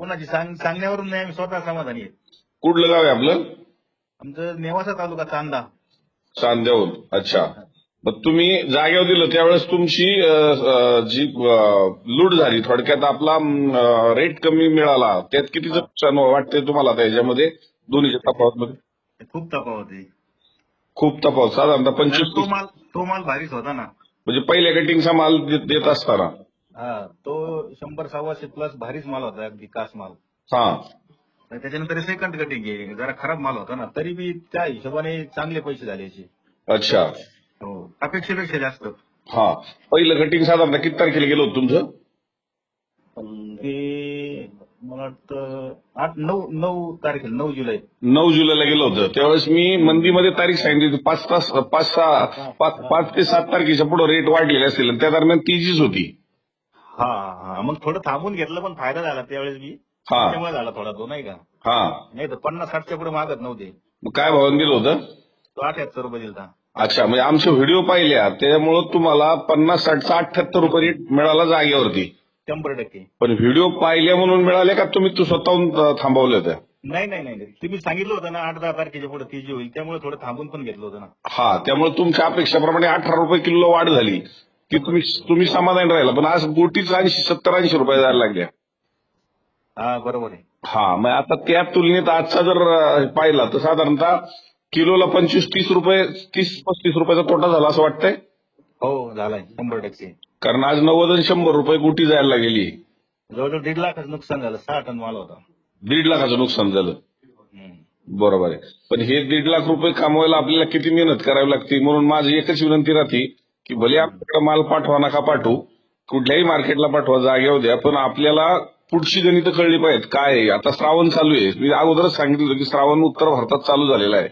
कोणाची? सांग सांगण्यावरून नाही आम्ही स्वतः समाधानी आहे कुठलं गाव आहे आपलं? आमचं नेवासा तालुका चांदा. चांद्याहून. अच्छा. मग तुम्ही जागेवर दिलं त्यावेळेस तुमची अं, अं, जी अं, लूट झाली थोडक्यात आपला रेट कमी मिळाला त्यात कितीचं नुकसान वाटतंय तुम्हाला त्याच्यामध्ये दोन्हीच्या तफावत मध्ये खूप तफावत आहे. खूप तफावत. साधारणतः पंचवीस तो माल तो माल भारीच होता ना. म्हणजे पहिल्या कटिंगचा माल देत देत असताना. हा तो शंभर सव्वाशे प्लस भारीच माल होता अगदी कास माल. हा. आणि त्याच्यानंतर सेकंड कटिंग आहे जरा खराब माल होता ना तरी बी त्या हिशोबाने चांगले पैसे झाले याचे. अच्छा. हो अपेक्षेपेक्षा जास्त. हा. पहिलं कटिंग साधारणतः किती तारखेला गेलं होतं तुमचं? ते मला वाटतं आठ नऊ नऊ तारखेला नऊ जुलै. नऊ जुलैला गेलं होतं. त्यावेळेस मी मंदीमध्ये तारीख सांगितली होती पाच तास पाच सहा पाच पाच ते सात तारखेच्या पुढे रेट वाढलेले असतील आणि त्या दरम्यान तेजीच होती. हा हा. मग थोडं थांबून घेतलं पण फायदा झाला त्यावेळेस हा. त्यामुळे झाला थोडा तो नाही का? हा. नाही तर पन्नास साठच्या पुढे मागत नव्हते. मग काय भावाने दिलं होतं? तो अठ्याहत्तर रुपये दिलता. अच्छा म्हणजे आमचे व्हिडिओ पाहिल्या त्यामुळं तुम्हाला पन्नास साठचा अठ्ठ्याहत्तर रुपये रेट मिळाला जागेवरती. शंभर टक्के. पण व्हिडिओ पाहिल्या म्हणून मिळाले का तुम्ही तू स्वतःहून अं, थांबवले होते? नाही नाही नाही नाही. तुम्ही सांगितलं होतं ना आठ दहा तारखेच्या पुढे ती जी होईल. त्यामुळे थोडं थांबून पण घेतलं होतं ना. हा त्यामुळे तुमच्या अपेक्षेप्रमाणे अठरा रुपये किलो वाढ झाली. की तुम्ही तुम्ही समाधान राहिला. पण आज गोटीच ऐंशी सत्तर ऐंशी रुपये जायला लागल्या हा बरोबर आहे. हा मग आता त्या तुलनेत आजचा जर पाहिला तर साधारणतः किलोला पंचवीस तीस रुपये तीस पस्तीस रुपयाचा तोटा झाला असं वाटतंय? हो झालाय शंभर टक्के. कारण आज नव्वद आणि शंभर रुपये गुटी जायला लागलेली जवळजवळ दीड लाखाचं नुकसान झालं. सहा टन माल होता. दीड लाखाचं नुकसान झालं. बरोबर आहे. पण हे दीड लाख रुपये कमवायला आपल्याला किती मेहनत करावी लागते? म्हणून माझी एकच विनंती राहते की भले आपल्याकडे माल पाठवा नका पाठवू कुठल्याही मार्केटला पाठवा जागेवर द्या पण आपल्याला पुढची गणित कळली पाहिजेत. काय आता श्रावण चालू आहे. मी अगोदरच सांगितलं होतं की श्रावण उत्तर भारतात चालू झालेला आहे.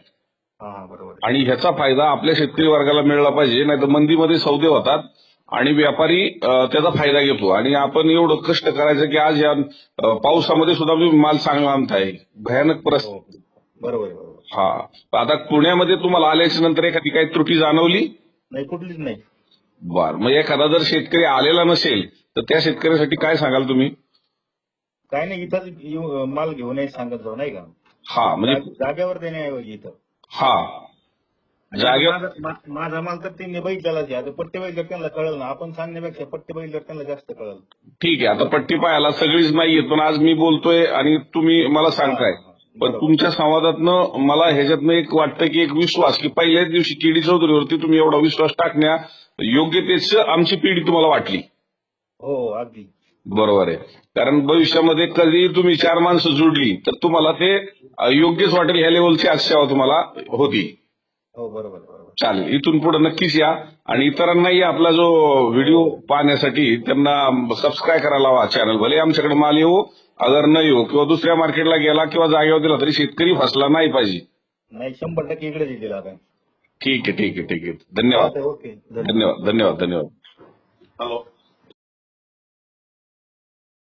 हा हा. आणि ह्याचा फायदा आपल्या शेतकरी वर्गाला मिळाला पाहिजे नाही तर मंदीमध्ये सौदे होतात आणि व्यापारी त्याचा फायदा घेतो. आणि आपण एवढं कष्ट करायचं की आज या पावसामध्ये सुद्धा तुम्ही माल चांगला आणताय. भयानक परिस्थिती हो बरोबर आहे बरोबर हा. आता पुण्यामध्ये तुम्हाला आल्याच्यानंतर एखादी काही त्रुटी जाणवली? नाही कुठलीच नाही. बर मग एखादा जर शेतकरी आलेला नसेल तर त्या शेतकऱ्यासाठी काय सांगाल तुम्ही? काय नाही इथं येऊ- माल घेऊन सांगत जाऊ नाही का? हा म्हणजे जागेवर देण्याऐवजी इथं. हा. जागेवर माझा मा- माझा माल तर त्यांनी बघितलेलाच आहे. आता पट्टे त्यांना कळलं ना. आपण सांगण्यापेक्षा पट्टे बघितलं त्यांना जास्त कळलं. ठीक आहे आता पट्टी पाहायला सगळीच नाहीये पण आज मी बोलतोय आणि तुम्ही मला सांगताय. पण. तुमच्या संवादातनं मला ह्याच्यातनं एक वाटतं की एक विश्वास की पहिल्याच दिवशी केडी चौधरीवरती तुम्ही एवढा विश्वास टाकण्या योग्यतेच आमची पिढी तुम्हाला वाटली. हो अगदी. बरोबर आहे. कारण भविष्यामध्ये कधी तुम्ही चार माणसं जुडली तर तुम्हाला ते योग्यच वाटेल ह्या लेवलची आज सेवा तुम्हाला होती. हो बरोबर बरोबर. चालेल इथून पुढे नक्कीच या. आणि इतरांनाही आपला जो व्हिडिओ पाहण्यासाठी त्यांना सबस्क्राईब करायला हवा चॅनल भले आमच्याकडे माल येऊ अगर न येऊ किंवा दुसऱ्या मार्केटला गेला किंवा जागेवर दिला तरी शेतकरी फसला नाही पाहिजे. नाही शंभर टक्के इकडे आता. ठीक आहे ठीक आहे ठीक आहे. धन्यवाद. ओके. धन्यवाद. धन्यवाद धन्यवाद धन्यवाद. हॅलो